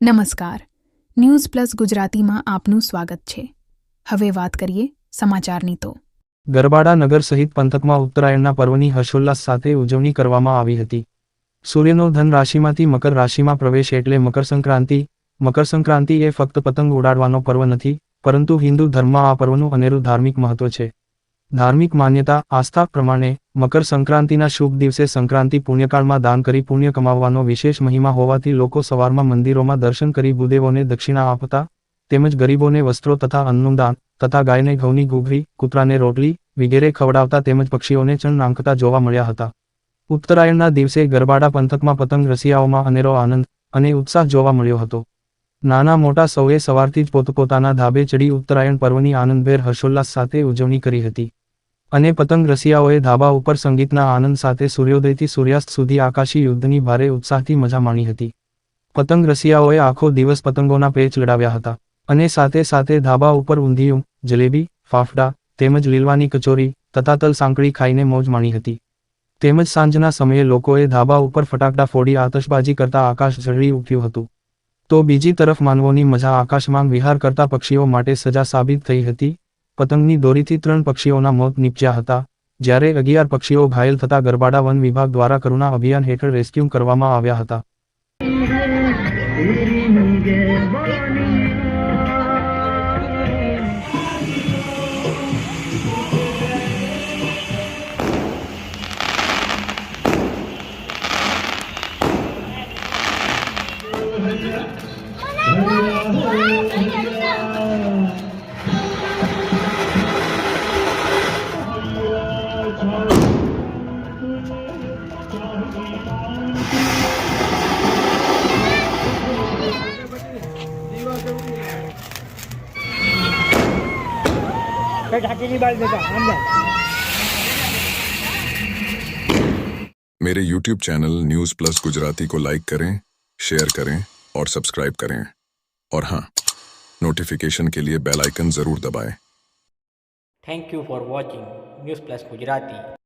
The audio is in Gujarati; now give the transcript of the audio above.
નમસ્કાર. ન્યૂઝ પ્લસ ગુજરાતીમાં આપનું સ્વાગત છે. હવે વાત કરીએ સમાચારની તો. ગરબાડા નગર સહિત પંથકમાં ઉત્તરાયણના પર્વની હર્ષોલ્લાસ સાથે ઉજવણી કરવામાં આવી હતી. સૂર્યનો ધન રાશિમાંથી મકર રાશિમાં પ્રવેશ એટલે મકર સંક્રાંતિ. મકર સંક્રાંતિ એ ફક્ત પતંગ ઉડાડવાનો પર્વ નથી, પરંતુ હિન્દુ ધર્મમાં આ પર્વનું અનેરું ધાર્મિક મહત્વ છે. ધાર્મિક માન્યતા, આસ્થા પ્રમાણે, મકર સંક્રાંતિના શુભ દિવસે સંક્રાંતિ પુણ્યકાળમાં દાન કરી પુણ્ય કમાવવાનો વિશેષ મહિમા હોવાથી લોકો સવારમાં મંદિરોમાં દર્શન કરી ભૂદેવોને દક્ષિણા આપતા, તેમજ ગરીબોને વસ્ત્રો તથા અન્નનું દાન, તથા ગાયને ઘઉંની ઘૂઘરી, કૂતરાને રોટલી, વગેરે ખવડાવતા તેમજ પક્ષીઓને ચણ નાંખતા જોવા મળ્યા હતા. ઉત્તરાયણના દિવસે ગરબાડા પંથકમાં પતંગ રસિયાઓમાં અનેરો આનંદ અને ઉત્સાહ જોવા મળ્યો હતો. નાના મોટા સૌએ સવારથી જ પોતપોતાના ધાબે ચડી ઉત્તરાયણ પર્વની આનંદભેર હર્ષોલ્લાસ સાથે ઉજવણી કરી હતી. અને પતંગ રસિયાઓએ ધાબા ઉપર સંગીતના આનંદ સાથે સૂર્યોદયથી સૂર્યાસ્ત સુધી આકાશી યુદ્ધની ભારે ઉત્સાહથી મજા માણી હતી. પતંગ રસિયાઓએ આખો દિવસ પતંગોના પેચ લડાવ્યા હતા અને સાથે સાથે ધાબા ઉપર ઊંધિયું, જલેબી, ફાફડા, તેમજ લીલવાની કચોરી તથા તલ સાંકળી ખાઈને મોજ માણી હતી. તેમજ સાંજના સમયે લોકોએ ધાબા ઉપર ફટાકડા ફોડી આતશબાજી કરતા આકાશ ઝળી ઉઠ્યું હતું. તો બીજી તરફ માનવોની મજા આકાશમાં વિહાર કરતા પક્ષીઓ માટે સજા સાબિત થઈ હતી પતંગની દોરીથી ત્રણ પક્ષીઓના મોત નીપજ્યા હતા જ્યારે અગિયાર પક્ષીઓ ઘાયલ થતા ગરબાડા વન વિભાગ દ્વારા કરુણા અભિયાન હેઠળ રેસ્ક્યુ કરવામાં આવ્યા હતા Oh, my God. मेरे YouTube channel news plus Gujarati को लाइक करें शेयर करें और सब्सक्राइब करें। और हाँ नोटिफिकेशन के लिए बेल आइकन ज़रूर दबाएँ। Thank you for watching news plus Gujarati